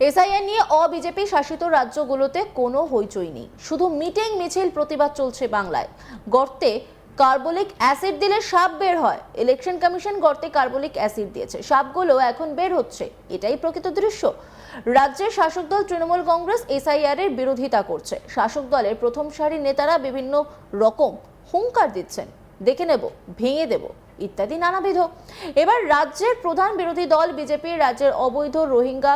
SIR নিয়ে অবিজেপি শাসিত রাজ্যগুলোতে কোনো হইচই নেই। শুধু মিটিং মিছিল প্রতিবাদ চলছে বাংলায়। গর্তে কার্বলিক অ্যাসিড দিলে সাপ বের হয়। ইলেকশন কমিশন গর্তে কার্বলিক অ্যাসিড দিয়েছে। সাপগুলো এখন বের হচ্ছে। এটাই প্রকৃত দৃশ্য। রাজ্যের শাসক দল তৃণমূল কংগ্রেস এসআইআর এর বিরোধিতা করছে। শাসক দলের প্রথম সারির নেতারা বিভিন্ন রকম হুঙ্কার দিচ্ছেন। দেখে নেব, ভেঙে দেব ইত্যাদি নানাবিধ। এবার রাজ্যের প্রধান বিরোধী দল বিজেপি, রাজ্যের অবৈধ রোহিঙ্গা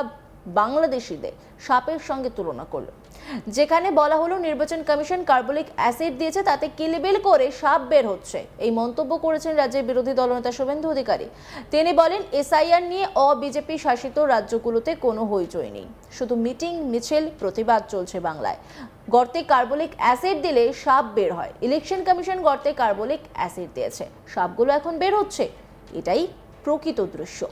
বাংলাদেশিদের সাপের সঙ্গে তুলনা করল। যেখানে বলা হলো নির্বাচন কমিশন কার্বলিক অ্যাসিড দিয়েছে, তাতে কিলবিল করে সাপ বের হচ্ছে। এই মন্তব্য করেছেন রাজ্যের বিরোধী দলনেতা শুভেন্দু অধিকারী। তিনি বলেন, এসআইআর নিয়ে অবিজেপি শাসিত রাজ্যগুলোতে কোনো হইচই নেই। শুধু মিটিং, মিছিল, প্রতিবাদ চলছে বাংলায়। গর্তে কার্বলিক অ্যাসিড দিলে সাপ বের হয়। ইলেকশন কমিশন গর্তে কার্বলিক অ্যাসিড দিয়েছে। সাপগুলো এখন বের হচ্ছে। এটাই প্রকৃত দৃশ্য।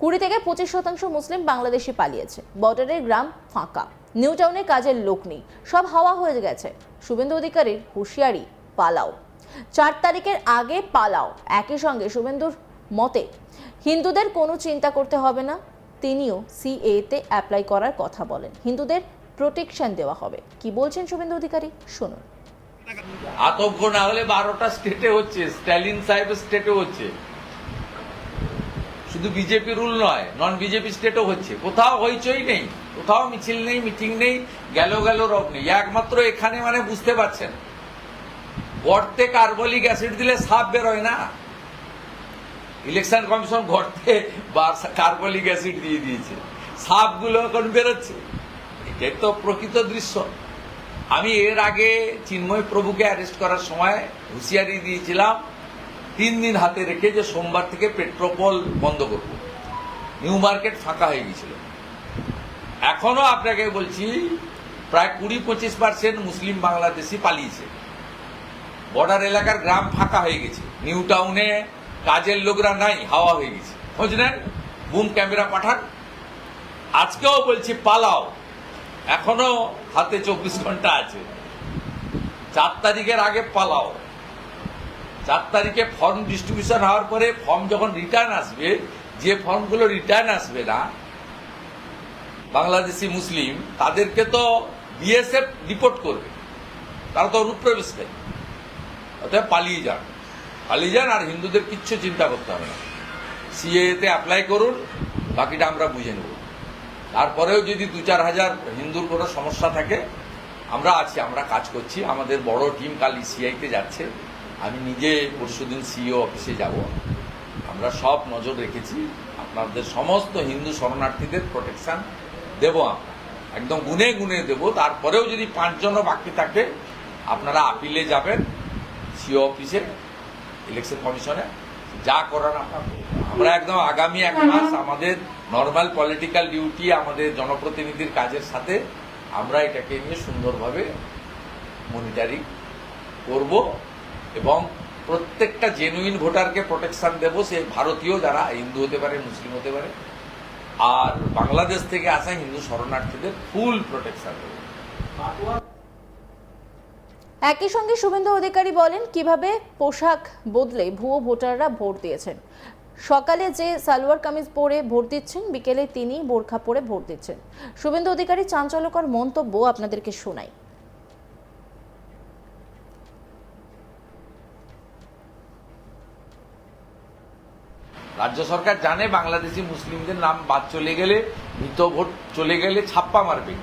কুড়ি থেকে পঁচিশ শতাংশ মুসলিম বাংলাদেশি পালিয়েছে। বর্ডারের গ্রাম ফাঁকা। নিউ টাউনে কাজের লোক নেই। সব হাওয়া হয়ে গেছে। শুভেন্দু অধিকারীর হুঁশিয়ারি, পালাও। চার তারিখের আগে পালাও। একই সঙ্গে শুভেন্দুর মতে, হিন্দুদের কোনো চিন্তা করতে হবে না। তিনিও সিএতে অ্যাপ্লাই করার কথা বলেন। হিন্দুদের প্রোটেকশন দেওয়া হবে। কি বলছেন শুভেন্দু অধিকারী? শুনুন। আতঙ্ক না হলে বারোটা স্টেটে হচ্ছে। স্ট্যালিন সাহেবের স্টেটে হচ্ছে। শুধু বিজেপি রুল নয় নন বিজেপি স্টেটও হচ্ছে। কোথাও হইচই নেই, কোথাও মিছিল নেই মিটিং নেই, গেল গেল রব নেই। একমাত্র এখানে মানে বুঝতে পারছেন। গর্তে কার্বলিক অ্যাসিড দিলে সাপ বেরোয় না। ইলেকশন কমিশন গর্তে কার্বলিক অ্যাসিড দিয়ে দিয়েছে। সাপগুলো এখন বেরোচ্ছে। এটাই তো প্রকৃত দৃশ্য। আমি এর আগে চিন্ময় প্রভুকে অ্যারেস্ট করার সময় হুঁশিয়ারি দিয়েছিলাম তিন দিন হাতে রেখে যে সোমবার থেকে পেট্রোপল বন্ধ করব। নিউ মার্কেট ফাঁকা হয়ে গিয়েছিল। এখনও আপনাকে বলছি, প্রায় কুড়ি পঁচিশ পার্সেন্ট মুসলিম বাংলাদেশি পালিয়েছে। বর্ডার এলাকার গ্রাম ফাঁকা হয়ে গেছে। নিউ টাউনে কাজের লোকরা নাই, হাওয়া হয়ে গেছে। খোঁজ নেন বুম ক্যামেরা পাঠান। আজকেও বলছি, পালাও। এখনও হাতে চব্বিশ ঘণ্টা আছে। চার তারিখের আগে পালাও। চার তারিখে ফর্ম ডিস্ট্রিবিউশন হওয়ার পরে ফর্ম যখন রিটার্ন আসবে, যে ফর্মগুলো রিটার্ন আসবে না, বাংলাদেশি মুসলিম, তাদেরকে তো বিএসএফ রিপোর্ট করবে। তারা তো অনুপ্রবেশ নেই। অতএব পালিয়ে যান। পালিয়ে যান আর হিন্দুদের কিচ্ছু চিন্তা করতে হবে না। সিএতে অ্যাপ্লাই করুন, বাকিটা আমরা বুঝে নেব। তারপরেও যদি দু চার হাজার হিন্দুর কোনো সমস্যা থাকে, আমরা আছি, আমরা কাজ করছি। আমাদের বড় টিম কাল সিআইতে যাচ্ছে। আমি নিজে পরশুদিন সিইও অফিসে যাব। আমরা সব নজর রেখেছি। আপনাদের সমস্ত হিন্দু শরণার্থীদের প্রোটেকশন দেব আমরা। একদম গুনে গুনে দেব। তারপরেও যদি পাঁচজনও বাকি থাকে, আপনারা আপিলে যাবেন সিও অফিসে ইলেকশন কমিশনে যা করার আমরা আমরা একদম আগামী এক মাস আমাদের নর্মাল পলিটিক্যাল ডিউটি আমাদের জনপ্রতিনিধির কাজের সাথে আমরা এটাকে নিয়ে সুন্দরভাবে মনিটারিং করব। এবং প্রত্যেকটা জেনুইন ভোটারকে প্রোটেকশন দেব, সে ভারতীয় যারা, হিন্দু হতে পারে, মুসলিম হতে পারে। আর বাংলাদেশ থেকে আসা হিন্দু শরণার্থীদের ফুল প্রোটেকশন দেবো। একই সঙ্গে শুভেন্দু অধিকারী বলেন, কীভাবে পোশাক বদলে ভুয়ো ভোটাররা ভোট দিয়েছেন। সকালে যে সালোয়ার কামিজ পরে ভোট দিচ্ছেন, বিকেলে তিনি বোরখা পরে ভোট দিচ্ছেন। শুভেন্দু অধিকারী চাঞ্চল্যকর মন্তব্য আপনাদেরকে শোনাই। রাজ্য সরকার জানে বাংলাদেশি মুসলিমদের নাম বাদ চলে গেলে, মৃত ভোট চলে গেলে ছাপ্পা মারবে।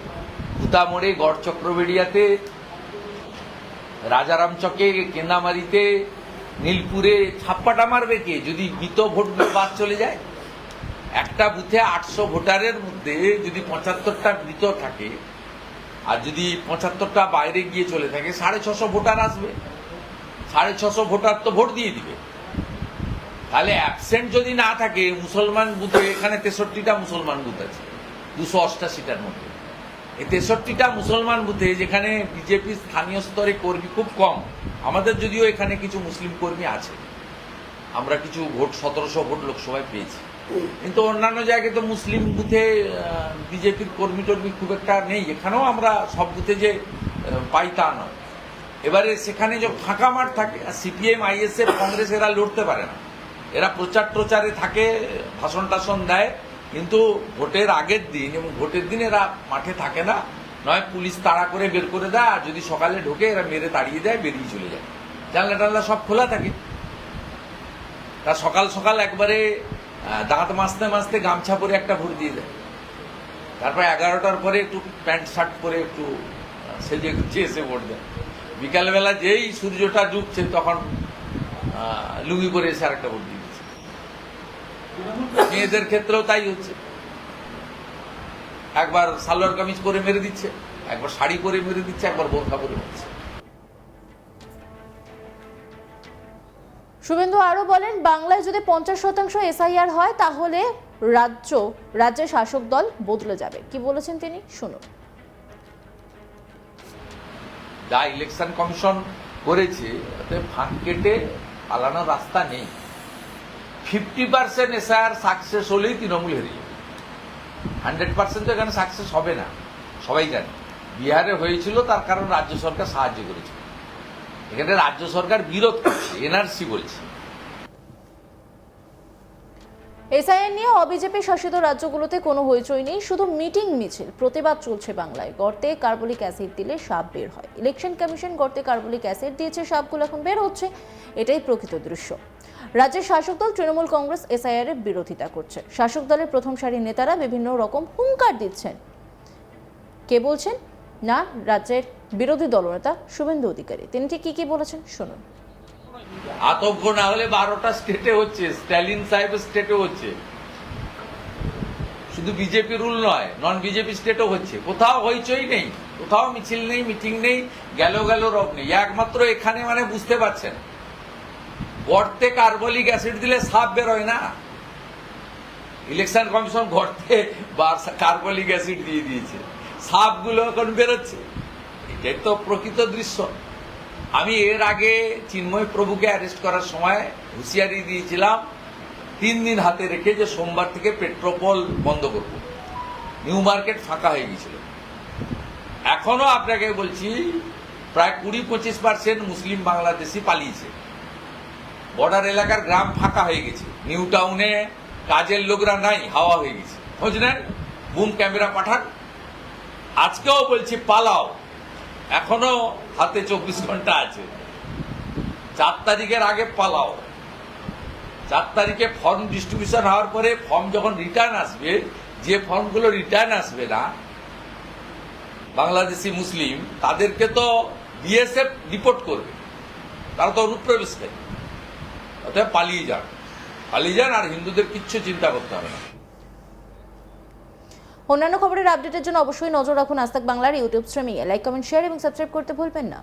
ভূতামোড়ে গড় চক্রবেড়িয়াতে, রাজারাম চকে কেন্দামারিতে, নীলপুরে ছাপ্পাটা মারবে কে? যদি মৃত ভোটগুলো বাদ চলে যায়? একটা বুথে আটশো ভোটারের মধ্যে যদি পঁচাত্তরটা মৃত থাকে, আর যদি পঁচাত্তরটা বাইরে গিয়ে চলে থাকে, সাড়ে ছশো ভোটার আসবে। সাড়ে ছশো ভোটার তো ভোট দিয়ে দিবে। তাহলে অ্যাবসেন্ট যদি না থাকে, মুসলমান বুথে এখানে তেষট্টিটা মুসলমান বুথ আছে। দুশো অষ্টাশিটার মধ্যে। এই তেষট্টিটা মুসলমান বুথে, যেখানে বিজেপি স্থানীয় স্তরে কর্মী খুব কম, আমাদের যদিও এখানে কিছু মুসলিম কর্মী আছে। আমরা কিছু ভোট, সতেরোশো ভোট লোকসভায় পেয়েছি। কিন্তু অন্যান্য জায়গায় তো মুসলিম বুথে বিজেপির কর্মী টর্মী খুব একটা নেই। এখানেও আমরা সব বুথে যে পাই তা নয়। এবারে সেখানে যে ফাঁকা মাঠ থাকে, আর সিপিএম, আইএসএফ, কংগ্রেস এরা লড়তে পারে না। এরা প্রচার প্রচারে থাকে, ভাষণ টাষণ দেয়, কিন্তু ভোটের আগের দিন এবং ভোটের দিন এরা মাঠে থাকে না। নয়, পুলিশ তাড়া করে বের করে দেয়, আর যদি সকালে ঢোকে, এরা মেরে তাড়িয়ে দেয়, বেরিয়ে চলে যায়। জানলা টানলা সব খোলা থাকে। তা সকাল সকাল একবারে দাঁত মাজতে মাজতে গামছা পরে একটা ভোট দিয়ে দেয়। তারপর এগারোটার পরে একটু প্যান্ট শার্ট পরে একটু সেজে গুছিয়ে এসে ভোট দেয়। বিকালবেলা যেই সূর্যটা ডুবছে, তখন লুঙ্গি পরে এসে আরেকটা ভোট দিয়ে। মেয়েদের ক্ষেত্রেও তাই হচ্ছে। একবার সালোয়ার কামিজ পরে মেরে দিচ্ছে একবার শাড়ি পরে মেরে দিচ্ছে একবার বোরখা পরে মারছে শুভেন্দু আরও বলেন বাংলায় যদি পঞ্চাশ শতাংশ এসআইআর হয় তাহলে রাজ্য রাজ্যের শাসক দল বদলে যাবে। কি বলেছেন তিনি? শুনুন। যা ইলেকশন কমিশন করেছে ফাঁক কেটে পালানোর রাস্তা নেই। ফিফটি পার্সেন্ট এসআর সাকসেস হলেই তৃণমূল হেরে যাবে। হান্ড্রেড পার্সেন্ট তো এখানে সাকসেস হবে না। সবাই জানে। বিহারে হয়েছিল, তার কারণ রাজ্য সরকার সাহায্য করেছিল এখানে রাজ্য সরকার বিরোধ করছে, এনআরসি বলছে। এসআইআর নিয়ে অবিজেপি শাসিত রাজ্যগুলোতে কোনো হইচই নেই, শুধু মিটিং মিছিল। প্রতিবাদ চলছে বাংলায়। গর্তে কার্বলিক অ্যাসিড দিলে সাপ বের হয়। ইলেকশন কমিশন গর্তে কার্বলিক অ্যাসিড দিয়েছে, সাপগুলো এখন বের হচ্ছে। এটাই প্রকৃত দৃশ্য। রাজ্যের শাসক দল তৃণমূল কংগ্রেস এসআইআর এর বিরোধিতা করছে। শাসক দলের প্রথম সারির নেতারা বিভিন্ন রকম হুঙ্কার দিচ্ছেন। কে বলছেন? না, রাজ্যের বিরোধী দলনেতা শুভেন্দু অধিকারী। তিনি ঠিক কি কি বলেছেন? শুনুন। আতঙ্ক না হলে বারোটা স্টেটে হচ্ছে। স্ট্যালিন সাহেব স্টেটে হচ্ছে। শুধু বিজেপি রুল নয় নন বিজেপি স্টেটও হচ্ছে। কোথাও হইচই নেই, কোথাও মিছিল নেই, মিটিং নেই গেল গেল রব নেই। একমাত্র এখানে মানে বুঝতে পারছেন। গর্তে কার্বলিক অ্যাসিড দিলে সাপ বেরোয় না। ইলেকশন কমিশন গর্তে কার্বলিক অ্যাসিড দিয়ে দিয়েছে। সাপগুলো এখন বেরোচ্ছে। এটাই তো প্রকৃত দৃশ্য। আমি এর আগে চিন্ময় প্রভুকে অ্যারেস্ট করার সময় হুঁশিয়ারি দিয়েছিলাম, তিন দিন হাতে রেখে যে সোমবার থেকে পেট্রোপল বন্ধ করব। নিউ মার্কেট ফাঁকা হয়ে গেছিল এখনও আপনাকে বলছি, প্রায় কুড়ি পঁচিশ পার্সেন্ট মুসলিম বাংলাদেশি পালিয়েছে। বর্ডার এলাকার গ্রাম ফাঁকা হয়ে গেছে। নিউ টাউনে কাজের লোকরা নাই, হাওয়া হয়ে গেছে। নেন বুম ক্যামেরা পাঠান। আজকেও বলছি, পালাও। এখনও হাতে চব্বিশ ঘণ্টা আছে। চার তারিখের আগে পালাও। চার তারিখে ফর্ম ডিস্ট্রিবিউশন হওয়ার পরে ফর্ম যখন রিটার্ন আসবে, যে ফর্মগুলো রিটার্ন আসবে না, বাংলাদেশি মুসলিম, তাদেরকে তো বিএসএফ রিপোর্ট করবে। তারা তো অনুপ্রবেশকারী অতএব পালিয়ে যান। পালিয়ে যান আর হিন্দুদের কিচ্ছু চিন্তা করতে হবে না। অন্যান্য খবরের আপডেটের জন্য অবশ্যই নজর রাখুন আস্তাক বাংলার ইউটিউব স্ট্রিমিংয়ে লাইক কমেন্ট শেয়ার এবং সাবস্ক্রাইব করতে ভুলবেন না।